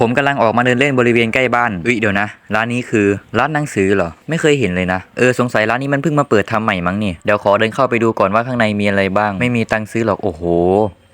ผมกำลังออกมาเดินเล่นบริเวณใกล้บ้านเอ้ยเดี๋ยวนะ ร้านนี้คือร้านหนังสือเหรอ ไม่เคยเห็นเลยนะ เออสงสัยร้านนี้มันเพิ่งมาเปิดทำใหม่มั้งนี่ เดี๋ยวขอเดินเข้าไปดูก่อนว่าข้างในมีอะไรบ้าง ไม่มีตังค์ซื้อหรอก โอ้โห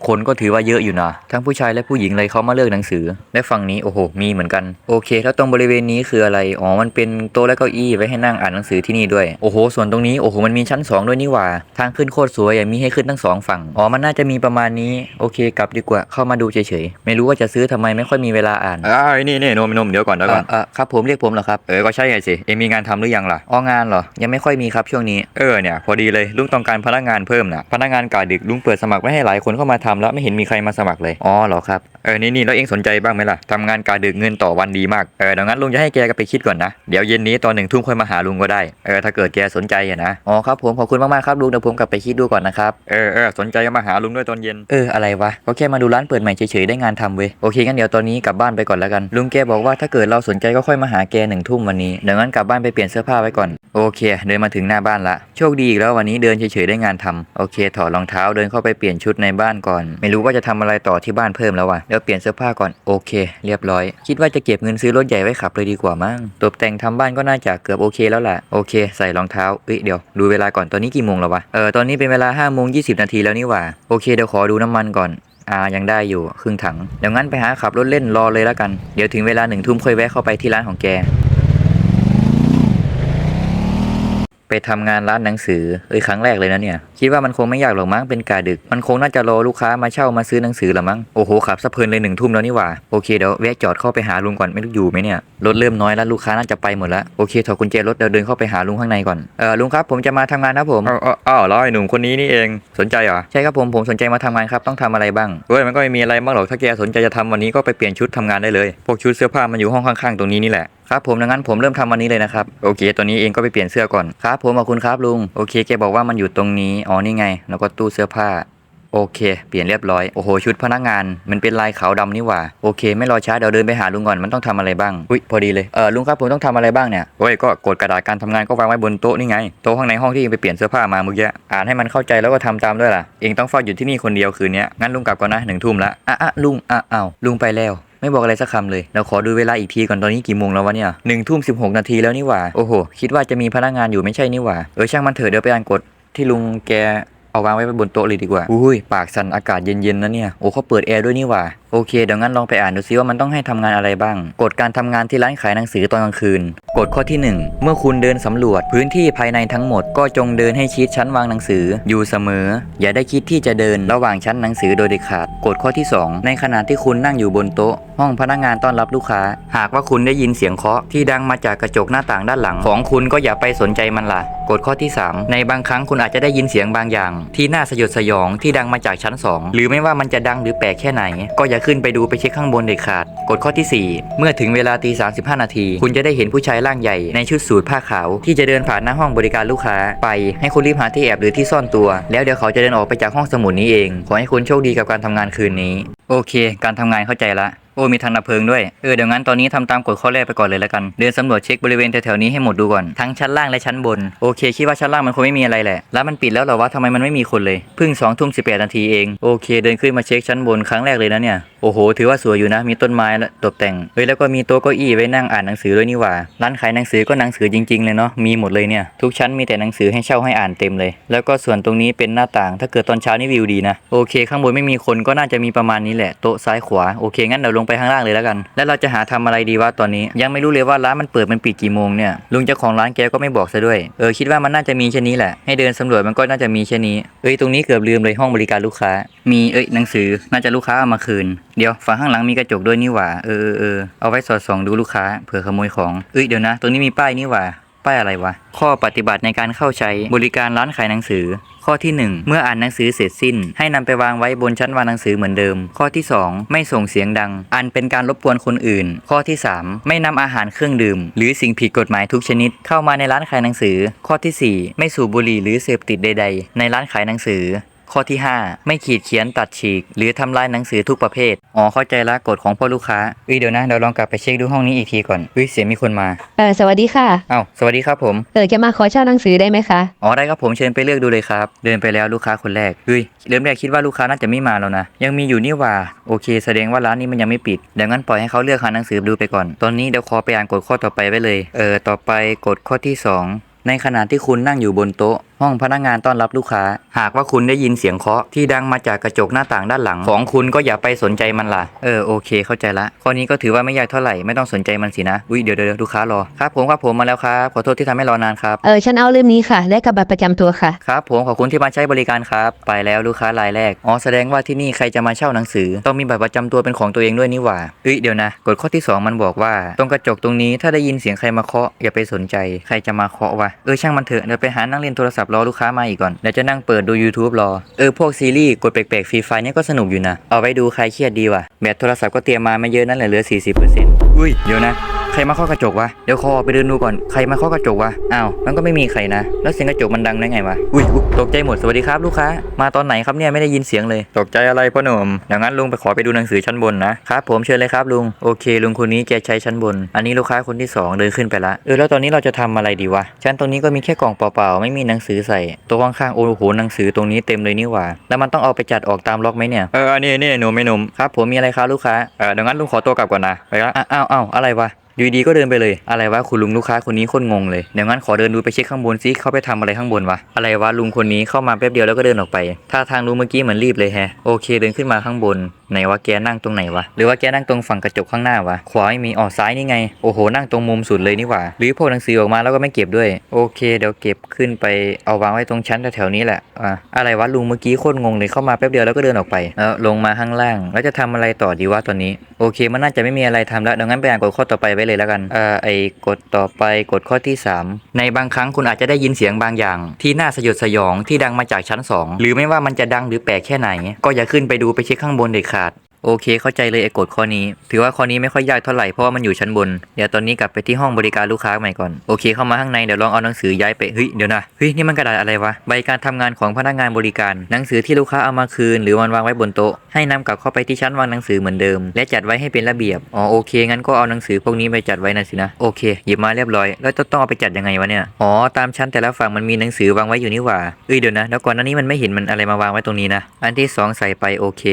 คนก็ถือว่าเยอะอยู่นะ ทั้งผู้ชายและผู้หญิงเลยเขามาเลือกหนังสือ และฝั่งนี้โอ้โห มีเหมือนกัน โอเค แล้วตรงบริเวณนี้คืออะไร อ๋อ มันเป็นโต๊ะและเก้าอี้ไว้ให้นั่งอ่านหนังสือที่นี่ด้วย โอ้โห ส่วนตรงนี้โอ้โห มันมีชั้นสองด้วยนี่หว่า ทางขึ้นโคตรสวยอะมีให้ขึ้นทั้งสองฝั่ง อ๋อ มันน่าจะมีประมาณนี้ โอเค กลับดีกว่า เข้ามาดูเฉยๆ ไม่รู้ว่าจะซื้อทำไมไม่ค่อยมีเวลาอ่านอ้าวนี่นี่นมนมเดี๋ยวก่อนเดี๋ยวก่อนเออครับผมเรียกผมเหรอครับ เออ ก็ใช่ไงสิ เอ็มมีงานทำหรือยังล่ะ อ๋อ งานเหรอ ยังไม่ค่อยมีครับช่วงนี้ เออ เนี่ย พอดีเลยลุงต้องการพนักงานเพิ่มนะพนักงานกาดึกลุงเปิดสมัครไว้ให้หลายคนเข้ามาทำแล้วไม่เห็นมีใครมาสมัครเลย อ๋อเหรอครับ เออ นี่นี่แล้วเองสนใจบ้างไหมล่ะทำงานกาดึกเงินต่อวันดีมาก เออดังนั้นลุงจะให้แกก็ไปคิดก่อนนะ เดี๋ยวเย็นนี้ตอนหนึ่งทุ่มค่อยมาหาลุงก็ได้ เออ ถ้าเกิดแกสนใจอะนะ อ๋อครับผมขอบคุณมากๆครับลุงเดี๋ยวผมกลับไปคิดดูก่อนนะครับ เออเออสนใจก็มาหาลุงด้วยตอนเย็น เออ อะไรวะ ก็แค่มาดูร้านเปิดใหม่เฉยๆได้งานทำเว้ย โอเคงั้นเดี๋ยวตอนนี้กลับบ้านไปก่อนแล้วกัน ลุงแกบอกว่าถ้าเกิดเราสนใจก็ค่อยมาหาแกหนึ่งทุ่มวันนี้เดี๋ยวงั้นกลับบ้านไปเปลี่ยนเสื้อผ้าไว้ก่อน โอเค เดินมาถึงหน้าบ้านละ โชคดีอีกแล้ววันนี้เดินเฉยๆได้งานทำโอเค ถอดรองเท้าเดินเข้าไปเปลี่ยนชุดในบ้านก่อน ไม่รู้ว่าจะทำอะไรต่อที่บ้านเพิ่มแล้ววะเดี๋ยวเปลี่ยนเสื้อผ้าก่อนโอเค เรียบร้อย คิดว่าจะเก็บเงินซื้อรถใหญ่ไว้ขับเลยดีกว่ามั้งตกแต่งทำบ้านก็น่าจะเกือบโอเคแล้วแหละโอเค ใส่รองเท้าเอ้ยเดี๋ยวดูเวลาก่อนตอนนี้กี่โมงแล้ววะเออตอนนี้เป็นเวลา5้าโมงยีนาทีแล้วนี่หว่าโอเคเดี๋ยวขอดูน้ำมันก่อนอ่ายังได้อยู่ครึ่งถังเดี๋ยวงั้นไปหาขับรถเล่นรอเลยแล้วกัน เดี๋ยวถึงเวลาหนึ่งทุ่มค่อยแวะเข้าไปที่ร้านของแก ไปทำงานร้านหนังสือเอ้ยครั้งแรกเลยนะเนี่ย คิดว่ามันคงไม่ยากหรอกมั้งเป็นกาดึก มันคงน่าจะรอลูกค้ามาเช่ามาซื้อหนังสือละมั้งโอ้โหขับสะเพลินเลยหนึ่งทุ่มแล้วนี่หว่าโอเคเดี๋ยวแวะจอดเข้าไปหาลุงก่อนไม่รู้อยู่ไหมเนี่ยรถเริ่มน้อยแล้วลูกค้าน่าจะไปหมดแล้วโอเคถอดกุญแจรถเดี๋ยวเดินเข้าไปหาลุงข้างในก่อนเออลุงครับผมจะมาทำงานนะผมอ้าวอ้าวอ้าวแล้วไอ้หนุ่มคนนี้นี่เองสนใจเหรอใช่ครับผมผมสนใจมาทำงานครับต้องทำอะไรบ้างเฮ้ยมันก็ไม่มีอะไรมากหรอกถ้าแกสนใจจะทำวันนี้ก็ไปเปลี่ยนชุดทำงานได้เลยพวกชุดเสื้อผ้ามันอยู่ห้องข้างๆตรงนี้นี่แหละ ครับผมดังนั้นผมเริ่มทำวันนี้เลยนะครับ โอเคตอนนี้เองก็ไปเปลี่ยนเสื้อก่อนครับ ผมขอบคุณครับลุง โอเค แกบอกว่ามันอยู่ตรงนี้ อ๋อ นี่ไง แล้วก็ตู้เสื้อผ้า โอเค เปลี่ยนเรียบร้อย โอ้โห ชุดพนักงาน มันเป็นลายขาวดำนี่หว่า โอเค ไม่รอช้า เดี๋ยวเดินไปหาลุงก่อน มันต้องทำอะไรบ้าง อุ้ย พอดีเลย เออลุงครับผมต้องทำอะไรบ้างเนี่ยเฮ้ย ก็กดกระดาษการทำงานก็วางไว้บนโต๊ะนี่ไง โต๊ะข้างในห้องที่เองไปเปลี่ยนเสื้อผ้ามาเมื่อกี้ อ่านให้มันเข้าใจแล้วก็ทำตามด้วยล่ะ เองต้องเฝ้าอยู่ที่นี่คนเดียวคืนนี้งั้นลุงกลับก่อนนะหนึ่งทุ่มละอะอะลุงอะอ้าวลุงไปแล้ว ไม่บอกอะไรสักคำเลย เราขอดูเวลาอีกทีก่อนตอนนี้กี่โมงแล้ววะเนี่ยหนึ่งทุ่มสิบหกนาทีแล้วนี่หว่า โอ้โห คิดว่าจะมีพนักงานอยู่ไม่ใช่นี่หว่า เออช่างมันเถอะเดี๋ยวไปอ่านกฎที่ลุงแกเอาวางไว้บนโต๊ะเลยดีกว่า อุ้ย ปากสั่นอากาศเย็นๆนะเนี่ย โอ้เขาเปิดแอร์ด้วยนี่หว่า โอเคเดี๋ยวงั้นลองไปอ่านดูซิว่ามันต้องให้ทำงานอะไรบ้าง กฎการทำงานที่ร้านขายหนังสือตอนกลางคืน กฎข้อที่ 1 เมื่อคุณเดินสำรวจ พื้นที่ภายในทั้งหมดก็จงเดินให้ชิดชั้นวางหนังสือ อยู่เสมอ อย่าได้คิดที่จะเดินระหว่างชั้นหนังสือโดยเด็ดขาด กฎข้อที่ 2 ในขณะที่คุณนั่งอยู่บนโต๊ะ ห้องพนักงานต้อนรับลูกค้า หากว่าคุณได้ยินเสียงเคาะที่ดังมาจากกระจกหน้าต่างด้านหลัง ของคุณก็อย่าไปสนใจมันล่ะกฎข้อที่ 3 ในบางครั้งคุณอาจจะได้ยินเสียงบางอย่าง ที่น่าสยดสยองที่ดังมาจากชั้น 2 หรือไม่ว่ามันจะดังหรือแปลกแค่ไหนก็อย่าขึ้นไปดูไปเช็คข้างบนเด็ดขาด กฎข้อทีสี่ 4 เมื่อถึงเวลาตี35 นาที คุณจะได้เห็นผู้ชายร่างใหญ่ในชุดสูทผ้าขาว ที่จะเดินผ่านหน้าห้องบริการลูกค้าไปให้คุณรีบหาที่แอบหรือที่ซ่อนตัว แล้วเดี๋ยวเขาจะเดินออกไปจากห้องสมุดนี้เอง ขอให้คุณโชคดีกับการทำงานคืนนี้ โอเค การทำงานเข้าใจละ โอ้มีทางดับเพลิงด้วย เออเดี๋ยวงั้นตอนนี้ทำตามกฎข้อแรกไปก่อนเลยแล้วกัน เดินสำรวจเช็คบริเวณแถวๆนี้ให้หมดดูก่อน ทั้งชั้นล่างและชั้นบน โอเค คิดว่าชั้นล่างมันคงไม่มีอะไรแหละ แล้วมันปิดแล้วเหรอวะทำไมมันไม่มีคนเลย เพิ่งสองทุ่มสิบแปดนาทีเอง โอเค เดินขึ้นมาเช็คชั้นบนครั้งแรกเลยนะเนี่ย โอ้โห ถือว่าสวยอยู่นะ มีต้นไม้และตกแต่ง เฮ้ย แล้วก็มีโต๊ะเก้าอี้ไว้นั่งอ่านหนังสือด้วยนี่หว่า ร้านขายหนังสือก็หนังสือจริง ๆ เลยเนาะ มีหมดเลยเนี่ย ทุกชั้นมีแต่หนังสือให้เช่าให้อ่านเต็มเลย แล้วก็ส่วนตรงนี้เป็นหน้าต่าง ถ้าเกิดตอนเช้านี่วิวดีนะ โอเค ข้างบนไม่มีคนก็น่าจะมีประมาณนี้แหละ โต๊ะซ้ายขวา โอเค งั้นเดี๋ยวลงไปข้างล่างเลยแล้วกัน แล้วเราจะหาทำอะไรดีวะตอนนี้ ยังไม่รู้เลยว่าร้านมันเปิดมันปิดกี่โมงเนี่ยลุงเจ้าของร้านแกก็ไม่บอกซะด้วยเออคิดว่ามันน่าจะมีแค่นี้แหละให้เดินสำรวจมันก็น่าจะมีแค่นี้เอ้ยตรงนี้เกือบลืมเลยห้องบริการลูกค้า มีเอ้ยหนังสือน่าจะลูกค้าเอามาคืนเดี๋ยวฝั่งข้างหลังมีกระจกด้วยนี่หว่าเออเออเออเอาไว้สอดส่องดูลูกค้าเผื่อขโมยของเอ้ยเดี๋ยวนะตรงนี้มีป้ายนี่หว่า ป้ายอะไรวะ ข้อปฏิบัติในการเข้าใช้บริการร้านขายหนังสือ ข้อที่ 1 เมื่ออ่านหนังสือเสร็จสิ้น ให้นำไปวางไว้บนชั้นวางหนังสือเหมือนเดิม ข้อที่ 2 ไม่ส่งเสียงดัง อันเป็นการรบกวนคนอื่น ข้อที่ 3 ไม่นำอาหารเครื่องดื่ม หรือสิ่งผิดกฎหมายทุกชนิด เข้ามาในร้านขายหนังสือ ข้อทีสี่4 ไม่สูบบุหรี่หรือเสพติดใด ๆ ในร้านขายหนังสือ ข้อที่ 5 ไม่ขีดเขียนตัดฉีก หรือทำลายหนังสือทุกประเภท อ๋อเข้าใจละกฎของพ่อลูกค้าเอ้ยเดี๋ยวนะเดี๋ยวลองกลับไปเช็คดูห้องนี้อีกทีก่อนเฮ้ยเสียงมีคนมา เออสวัสดีค่ะอ้าวสวัสดีครับผม เออจะมาขอเช่าหนังสือได้ไหมคะ อ๋อได้ครับผมเชิญไปเลือกดูเลยครับ เดินไปแล้วลูกค้าคนแรกเฮ้ยเริ่มแรกคิดว่าลูกค้าน่าจะไม่มาแล้วนะ ยังมีอยู่นี่หว่าโอเค แสดงว่าร้านนี้มันยังไม่ปิดเดี๋ยวงั้นปล่อยให้เขาเลือกหาหนังสือดูไปก่อน ตอนนี้เดี๋ยวขอไปอ่านกฎข้อต่อไปไว้เลย เออต่อไปกฎข้อที่สองในขณะที่คุณนั่งอยู่บนโต๊ะ ห้องพนักงานต้อนรับลูกค้า หากว่าคุณได้ยินเสียงเคาะที่ดังมาจากกระจกหน้าต่างด้านหลัง ของคุณก็อย่าไปสนใจมันล่ะ เออโอเคเข้าใจละข้อนี้ก็ถือว่าไม่ยากเท่าไหร่ไม่ต้องสนใจมันสินะอุ้ยเดี๋ยวเดี๋ยวเดี๋ยวลูกค้ารอครับผมครับผมมาแล้วครับขอโทษที่ทำให้รอนานครับเออฉันเอาเล่มนี้ค่ะและกับบัตรประจำตัวค่ะครับผมขอบคุณที่มาใช้บริการครับ ไปแล้วลูกค้ารายแรกอ๋อแสดงว่าที่นี่ใครจะมาเช่าหนังสือ ต้องมีบัตรประจำตัวเป็นของตัวเองด้วยนี่หว่าเอ้ยเดี๋ยวนะกฎข้อที่ 2 มันบอกว่า ตรงกระจกตรงนี้ถ้าได้ยินเสียงใครมาเคาะอย่าไปสนใจ ใครจะมาเคาะวะเออช่างมันเถอะเดี๋ยวไปหานั่งเล่นโทรศัพท์รอลูกค้ามาอีกก่อนเดี๋ยวจะนั่งเปิดดู YouTube รอ เออพวกซีรีส์กดแปลกๆฟรีไฟเนี่ยก็สนุกอยู่นะ เอาไว้ดูใครเครียดดีว่ะแบตโทรศัพท์ก็เตรียมมาไม่เยอะนั่นแหละเหลือ 40%อุ้ยเดี๋ยวนะ ใครมาเคาะกระจกวะ เดี๋ยวขอออกไปเดินดูก่อน ใครมาเคาะกระจกวะ อ้าว มันก็ไม่มีใครนะ แล้วเสียงกระจกมันดังได้ไงวะ อุ้ยอุ๊ยตกใจหมด สวัสดีครับลูกค้า มาตอนไหนครับเนี่ยไม่ได้ยินเสียงเลย ตกใจอะไรพ่อหนุ่มอย่างนั้นลุงไปขอไปดูหนังสือชั้นบนนะครับผมเชิญเลยครับลุง โอเค ลุงคนนี้แกใช้ชั้นบน อันนี้ลูกค้าคนที่สองเดินขึ้นไปละ เออแล้วตอนนี้เราจะทำอะไรดีวะ ชั้นตรงนี้ก็มีแค่กล่องเปล่าๆ ไม่มีหนังสือใส่ ตัวข้างๆโอ้โหหนังสือตรงนี้เต็มเลยนี่หว่า แล้วมันต้องเอาไปจัดออกตามล็อกไหมเนี่ย เออนี่นี่หนุ่มไม่หนุ่มครับผมมีอะไรครับลูกค้า เออเดี๋ยวงั้นลุงขอตัวกลับก่อนนะไปละอ้าวอ้าวอ้าวอะไรวะ อยู่ดีๆก็เดินไปเลย อะไรวะคุณลุงลูกค้าคนนี้โคนงงเลยเดี๋ยวงั้นขอเดินดูไปเช็คข้างบนซิเขาไปทำอะไรข้างบนวะอะไรวะลุงคนนี้เข้ามาแป๊บเดียวแล้วก็เดินออกไปท่าทางลุงเมื่อกี้เหมือนรีบเลยแฮะโอเคเดินขึ้นมาข้างบนไหนว่าแกนั่งตรงไหนวะหรือว่าแกนั่งตรงฝั่งกระจกข้างหน้าวะขวาไม่มีอ๋อซ้ายนี่ไงโอ้โหนั่งตรงมุมสุดเลยนี่หว่าหรือพกหนังสือออกมาแล้วก็ไม่เก็บด้วย โอเคเดี๋ยวเก็บขึ้นไปเอาวางไว้ตรงชั้นแถวๆนี้แหละอะอะไรวะลุงเมื่อกี้โคตรงงเลยเข้ามาแป๊บเดียวแล้วก็เดินออกไปแล้วลงมาข้างล่าง แล้วจะทำอะไรต่อดีวะตอนนี้ โอเคมันน่าจะไม่มีอะไรทำแล้วดังนั้นไปอ่านกฎข้อต่อไปไว้เลยแล้วกันเอ่อไอ้กฎต่อไปกฎข้อที่ 3 ในบางครั้งคุณอาจจะได้ยินเสียงบางอย่าง ที่น่าสยดสยองที่ดังมาจากชั้น 2 หรือไม่ว่ามันจะดังหรือแปลกแค่ไหน ก็อย่าขึ้นไปดูไปเช็คข้างบนเด็ดขาด โอเค เข้าใจเลยไอ้กฎข้อนี้ ถือว่าข้อนี้ไม่ค่อยยากเท่าไหร่เพราะว่ามันอยู่ชั้นบน เดี๋ยวตอนนี้กลับไปที่ห้องบริการลูกค้าใหม่ก่อน โอเคเข้ามาข้างในเดี๋ยวลองเอาหนังสือย้ายไปเฮ้ยเดี๋ยวนะเฮ้ยนี่มันกระดาษอะไรวะใบการทำงานของพนักงานบริการ หนังสือที่ลูกค้าเอามาคืน หรือวันวางไว้บนโต๊ะให้นำกลับเข้าไปที่ชั้นวางหนังสือเหมือนเดิม และจัดไว้ให้เป็นระเบียบอ๋อโอเคงั้นก็เอาหนังสือพวกนี้ไปจัดไว้นะสินะโอเคหยิบมาเรียบร้อย แล้วจะต้องเอาไปจัดยังไงวะเนี่ยอ๋อตามชั้นแต่ละฝั่งมันมีหนังสือวางไว้อยู่นี่หว่าเอ้ยเดี๋ยวนะแล้วก่อนหน้านี้มันไม่เห็นมันอะไรมาวางไว้ตรงนี้นะอันที่สองใส่ไปโอเค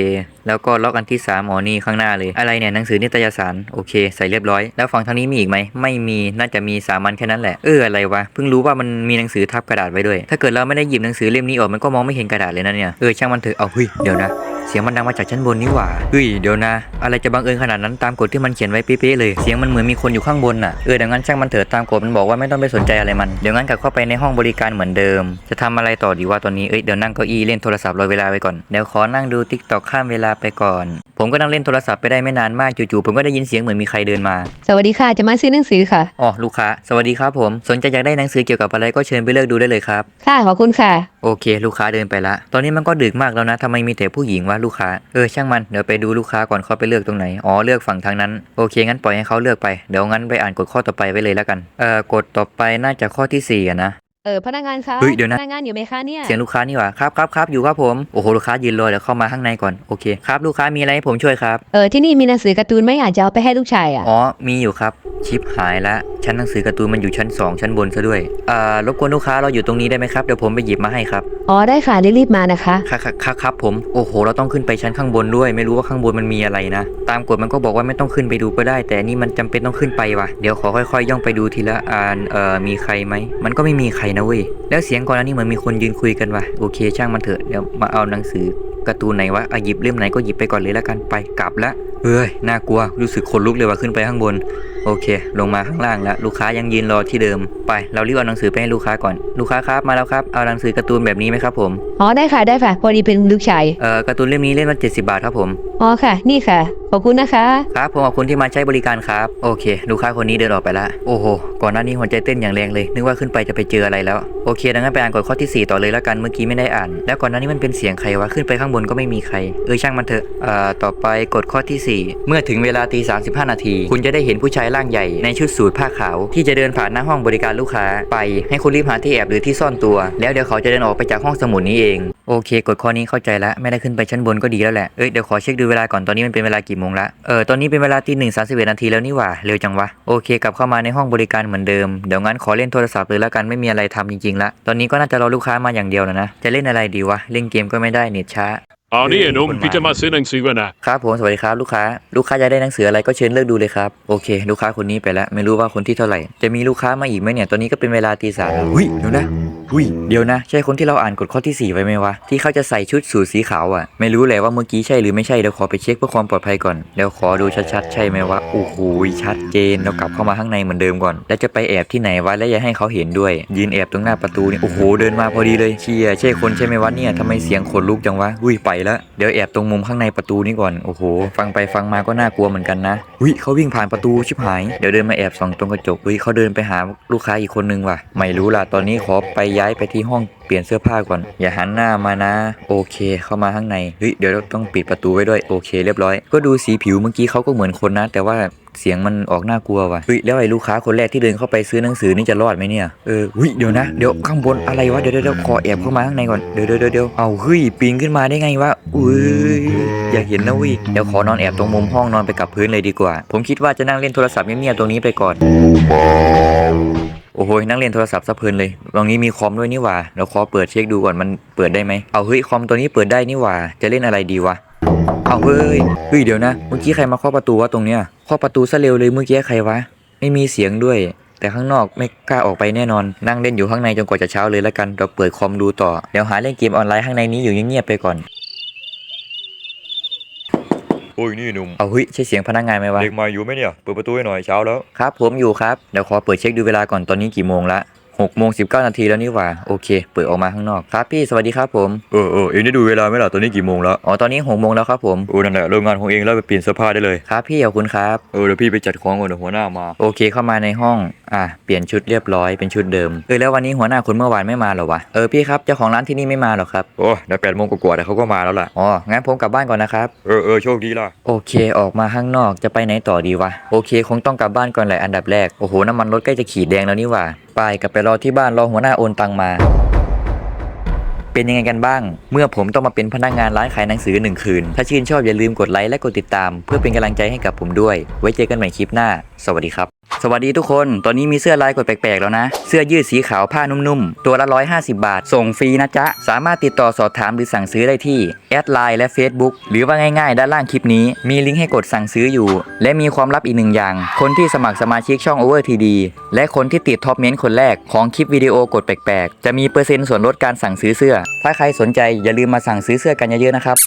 แล้วก็ล็อกอันที่สามอ๋อนี่ข้างหน้าเลย อะไรเนี่ยหนังสือนิตยสารโอเค ใส่เรียบร้อย แล้วฝั่งทางนี้มีอีกไหมไม่มีน่าจะมีสามัญแค่นั้นแหละเอออะไรวะเพิ่งรู้ว่ามันมีหนังสือทับกระดาษไว้ด้วย ถ้าเกิดเราไม่ได้หยิบหนังสือเล่มนี้ออกมันก็มองไม่เห็นกระดาษเลยนะเนี่ยเออช่างมันเถอะเอาเฮ้ยเดี๋ยวนะ เสียงมันดังมาจากชั้นบนนี่หว่าเฮ้ยเดี๋ยวนะ อะไรจะบังเอิญขนาดนั้นตามกฎที่มันเขียนไว้เป๊ะๆเลย เสียงมันเหมือนมีคนอยู่ข้างบนน่ะ เออเดี๋ยวงั้นช่างมันเถอะตามกฎมันบอกว่าไม่ต้องไปสนใจอะไรมัน เดี๋ยวงั้นกลับเข้าไปในห้องบริการเหมือนเดิม จะทำอะไรต่อดีว่าตอนนี้ เอ้ยเดี๋ยวนั่งเก้าอี้เล่นโทรศัพท์รอเวลาไปก่อน เดี๋ยวขอนั่งดูทิกตอกข้ามเวลาไปก่อน ผมก็นั่งเล่นโทรศัพท์ไปได้ไม่นานมากจู่ๆผมก็ได้ยินเสียงเหมือนมีใครเดินมา สวัสดีค่ะจะมาซื้อหนังสือค่ะอ๋อลูกค้า สวัสดีครับผม สนใจอยากได้หนังสือเกี่ยวกับอะไรก็เชิญไปเลือกดูได้เลยครับค่ะขอบคุณค่ะโอเค ลูกค้าเดินไปละ ตอนนี้มันก็ดึกมากแล้วนะทำไมมีแต่ผู้หญิงวะลูกค้า เออช่างมันเดี๋ยวไปดูลูกค้าก่อนเขาไปเลือกตรงไหน อ๋อเลือกฝั่งทางนั้น โอเค งั้นปล่อยให้เขาเลือกไป เดี๋ยวงั้นไปอ่านกฎข้อต่อไปไว้เลยแล้วกัน เอ่อกฎต่อไปน่าจะข้อที่สี่นะ ออพนักงานคะเฮ้ยเดี๋ยวนะ พนักงานอยู่ไหมคะเนี่ยเสียงลูกค้านี่หว่าครับครับครับอยู่ครับผมโอ้โหลูกค้ายืนรอเดี๋ยวเข้ามาข้างในก่อนโอเคครับลูกค้ามีอะไรให้ผมช่วยครับเออที่นี่มีหนังสือการ์ตูนไหม่อาจจะเอาไปให้ลูกชายอะอ๋อมีอยู่ครับชิปหายละชั้นหนังสือการ์ตูนมันอยู่ชั้น 2 ชั้นบนซะด้วยอ่ารบกวนลูกค้าเราอยู่ตรงนี้ได้ไหมครับเดี๋ยวผมไปหยิบมาให้ครับอ๋อได้ค่ะรีบๆมานะคะครับครับครับครับผมโอ้โห เราต้องขึ้นไปชั้นข้างบนด้วย ไม่รู้ว่าข้างบนมันมีอะไรนะ ตามกฎมันก็บอกว่าไม่ต้องขึ้นไปดูก็ได้ แต่อันนี่มันจำเป็นต้องขึ้นไปว่ะเดี๋ยวขอค่อยๆ ย่องไปดูทีละอันเอ่อมีใครไหมมันก็ไม่มีใครนะเว้ย แล้วเสียงก่อนอันนี้เหมือนมีคนยืนคุยกันว่ะ โอเค ช่างมันเถอะ เดี๋ยวมาเอาหนังสือการ์ตูนไหนวะอะหยิบเล่มไหนก็หยิบไปก่อนเลยแล้วกัน ไปกลับละเฮ้ย น่ากลัว รู้สึกขนลุกเลยว่ะขึ้นไปข้างบน โอเค ลงมาข้างล่างแล้ว ลูกค้ายังยืนรอที่เดิม ไป เรารีบเอาหนังสือไปให้ลูกค้าก่อน ลูกค้าครับ มาแล้วครับ เอาหนังสือการ์ตูนแบบนี้ไหมครับผม อ๋อ ได้ค่ะ ได้ค่ะ พอดีเป็นลูกชาย เอ่อ การ์ตูนเล่มนี้เล่มละ70 บาทครับผม อ๋อค่ะ นี่ค่ะ ขอบคุณนะคะ ครับผมขอบคุณที่มาใช้บริการครับ โอเค ลูกค้าคนนี้เดินออกไปละโอ้โห ก่อนหน้านี้หัวใจเต้นอย่างแรงเลย นึกว่าขึ้นไปจะไปเจออะไรแล้ว โอเคดังนั้นไปอ่านกฎข้อที่ 4 ต่อเลยแล้วกัน เมื่อกี้ไม่ได้อ่าน แล้วก่อนหน้านี้มันเป็นเสียงใครวะ ขึ้นไปข้างบนก็ไม่มีใคร เออช่างมันเถอะอ่าต่อไปกฎข้อทีสี่ 4 เมื่อถึงเวลาตี35นาที คุณจะได้เห็นผู้ชายร่างใหญ่ในชุดสูทผ้าขาว ที่จะเดินผ่านหน้าห้องบริการลูกค้า ไป ให้คุณรีบหาที่แอบหรือที่ซ่อนตัว แล้วเดี๋ยวเขาจะเดินออกไปจากห้องสมุดนี้เอง โอเคกดข้อนี้เข้าใจแล้วไม่ได้ขึ้นไปชั้นบนก็ดีแล้วแหละ เอ้ยเดี๋ยวขอเช็คดูเวลาก่อนตอนนี้มันเป็นเวลากี่โมงละ เออตอนนี้เป็นเวลาตีหนึ่งสามสิบเอ็ดนาทีแล้วนี่หว่า เร็วจังวะ โอเคกลับเข้ามาในห้องบริการเหมือนเดิม เดี๋ยวงั้นขอเล่นโทรศัพท์เลยแล้วกันไม่มีอะไรทำจริงๆละ ตอนนี้ก็น่าจะรอลูกค้ามาอย่างเดียวนะนะ จะเล่นอะไรดีวะ เล่นเกมก็ไม่ได้เน็ตช้า เอานี่ไอ้หนุ่มคนมาพี่จะมาซื้อหนังสือวะนะ ครับผมสวัสดีครับลูกค้า ลูกค้าจะได้หนังสืออะไรก็เชิญเลือกดูเลยครับโอเค ลูกค้าคนนี้ไปแล้วไม่รู้ว่าคนที่เท่าไหร่ จะมีลูกค้ามาอีกไหมเนี่ยตอนนี้ก็เป็นเวลาตีสามหุ้ยเดี๋ยวนะหุ้ยเดี๋ยวนะ ใช่คนที่เราอ่านกฎข้อที่สี่ไว้ไหมวะ ที่เขาจะใส่ชุดสูทสีขาวอะ ไม่รู้เลยว่าเมื่อกี้ใช่หรือไม่ใช่เดี๋ยวขอไปเช็คเพื่อความปลอดภัยก่อนเดี๋ยวขอดูชัดๆใช่ไหมวะโอ้โหชัดเจนแล้วกลับเข้ามาข้างในเหมือนเดิมก่อน แล้วจะไปแอบที่ไหนวะและอย่าให้เขาเห็นด้วย ยืนแอบตรงหน้าประตูนี่โอ้โหเดินมาพอดีเลยเชียใช่คนใช่ไหมวะเนี่ยทำไมเสียงขนลุกจังวะอุ้ยไปแล้ว เดี๋ยวแอบตรงมุมข้างในประตูนี้ก่อน โอ้โห ฟังไปฟังมาก็น่ากลัวเหมือนกันนะวิเขาวิ่งผ่านประตูชิบหาย เดี๋ยวเดินมาแอบส่องตรงกระจกวิเขาเดินไปหาลูกค้าอีกคนนึงว่ะ ไม่รู้ล่ะ ตอนนี้ขอไปย้ายไปที่ห้องเปลี่ยนเสื้อผ้าก่อน อย่าหันหน้ามานะ โอเค เข้ามาข้างใน เฮ้ย เดี๋ยวเราต้องปิดประตูไว้ด้วย โอเค เรียบร้อย ก็ดูสีผิวเมื่อกี้เขาก็เหมือนคนนะ แต่ว่า เสียงมันออกน่ากลัวว่ะเฮ้ยแล้วไอ้ลูกค้าคนแรกที่เดินเข้าไปซื้อหนังสือนี่จะรอดไหมเนี่ย เออเฮ้ยเดี๋ยวนะ เดี๋ยวข้างบนอะไรวะ เดี๋ยวเดี๋ยวเดี๋ยวขอแอบเข้ามาข้างในก่อนเดี๋ยวเดี๋ยวเดี๋ยวเดี๋ยวเอาเฮ้ยปีนขึ้นมาได้ไงวะอุ้ยอยากเห็นนะเวิเดี๋ยวขอนอนแอบตรงมุมห้องนอนไปกับพื้นเลยดีกว่า ผมคิดว่าจะนั่งเล่นโทรศัพท์เงียบๆตรงนี้ไปก่อนโอ้โหนั่งเล่นโทรศัพท์ซะเพลินเลย ตรงนี้มีคอมด้วยนี่หว่าเดี๋ยวขอเปิดเช็คดูก่อนมันเปิดได้ไหม เอาเฮ้ยคอมตัวนี้เปิดได้นี่หว่า จะเล่นอะไรดีวะ เอาเฮ้ยเฮ้ยเดี๋ยวนะ เมื่อกี้ใครมาเคาะประตูวะตรงเนี้ยเคาะประตูซะเร็วเลยเมื่อกี้ใครวะ ไม่มีเสียงด้วย แต่ข้างนอกไม่กล้าออกไปแน่นอน นั่งเล่นอยู่ข้างในจนกว่าจะเช้าเลยแล้วกันเราเปิดคอมดูต่อเดี๋ยวหาเล่นเกมออนไลน์ข้างในนี้อยู่เงียบๆไปก่อนโอ้ยนี่หนุ่มเอาเฮ้ยใช่เสียงพนักงานไหมวะเด็กมาอยู่ไหมเนี่ยเปิดประตูให้หน่อยเช้าแล้วครับผมอยู่ครับเดี๋ยวขอเปิดเช็คดูเวลาก่อนตอนนี้กี่โมงละ 6โมง19นาทีแล้วนี่หว่า โอเค เปิดออกมาข้างนอกครับพี่สวัสดีครับผมเออเออเองได้ดูเวลาไหมล่ะตอนนี้กี่โมงแล้วอ๋อตอนนี้6โมงแล้วครับผมโอ้นั่นแหละเริ่มงานของเองแล้วไปเปลี่ยนเสื้อผ้าได้เลยครับพี่ขอบคุณครับเออเดี๋ยวพี่ไปจัดของก่อนเดี๋ยวหัวหน้ามา โอเคเข้ามาในห้อง อะเปลี่ยนชุดเรียบร้อยเป็นชุดเดิมเออแล้ววันนี้หัวหน้าคนเมื่อวานไม่มาเหรอวะเออพี่ครับเจ้าของร้านที่นี่ไม่มาหรอครับโอ้เดี๋ยวแปดโมงกว่าๆเดี๋ยวเขาก็มาแล้วล่ะอ๋องั้นผมกลับบ้านก่อนนะครับเออเออโชคดีล่ะโอเค ออกมาข้างนอกจะไปไหนต่อดีวะโอเค คงต้องกลับบ้านก่อนแหละอันดับแรกโอ้โหน้ำมันรถใกล้จะขีดแดงแล้วนี่หว่าไปกลับไปรอที่บ้านรอหัวหน้าโอนตังมาเป็นยังไงกันบ้าง เมื่อผมต้องมาเป็นพนักงานร้านขายหนังสือหนึ่งคืน ถ้าชื่นชอบอย่าลืมกดไลค์และกดติดตาม เพื่อเป็นกำลังใจให้กับผมด้วย ไว้เจอกันใหม่คลิปหน้า สวัสดีครับ สวัสดีทุกคน ตอนนี้มีเสื้อลายกดแปลกๆแล้วนะ เสื้อยืดสีขาวผ้านุ่มๆ ตัวละ 150 บาท ส่งฟรีนะจ๊ะ สามารถติดต่อสอบถามหรือสั่งซื้อได้ที่แอดไลน์และ Facebook หรือว่าง่ายๆ ด้านล่างคลิปนี้ มีลิงก์ให้กดสั่งซื้ออยู่ และมีความลับอีกหนึ่งอย่าง คนที่สมัครสมาชิกช่อง Over TD และคนที่ติดท็อปเมนต์คนแรกของคลิปวิดีโอกดแปลกๆ จะมีเปอร์เซ็นต์ส่วนลดการสั่งซื้อเสื้อ ถ้าใครสนใจอย่าลืมมาสั่งซื้อเสื้อกันเยอะๆนะครับ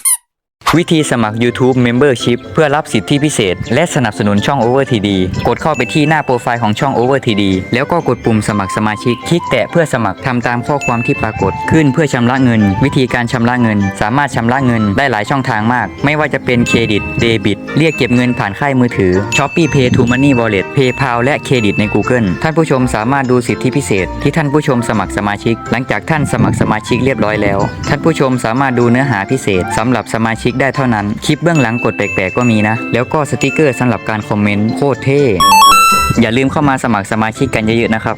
วิธีสมัคร YouTube Membership เพื่อรับสิทธิพิเศษ และสนับสนุนช่อง Over TD กดเข้าไปที่หน้าโปรไฟล์ของช่อง Over TD แล้วก็กดปุ่มสมัครสมาชิก คลิกแตะเพื่อสมัครทำตามข้อความที่ปรากฏขึ้นเพื่อชำระเงิน วิธีการชำระเงิน สามารถชำระเงินได้หลายช่องทางมาก ไม่ว่าจะเป็นเครดิตเดบิตเรียกเก็บเงินผ่านค่ายมือถือ Shopee Pay to Money Wallet PayPal และเครดิตใน Google ท่านผู้ชมสามารถดูสิทธิพิเศษ ที่ท่านผู้ชมสมัครสมาชิก หลังจากท่านสมัครสมาชิกเรียบร้อยแล้ว ท่านผู้ชมสามารถดูเนื้อหาพิเศษสำหรับสมาชิกได้เท่านั้น คลิปเบื้องหลังกดแปลกๆก็มีนะ แล้วก็สติกเกอร์สำหรับการคอมเมนต์โคตรเท่ อย่าลืมเข้ามาสมัครสมาชิกกันเยอะๆนะครับ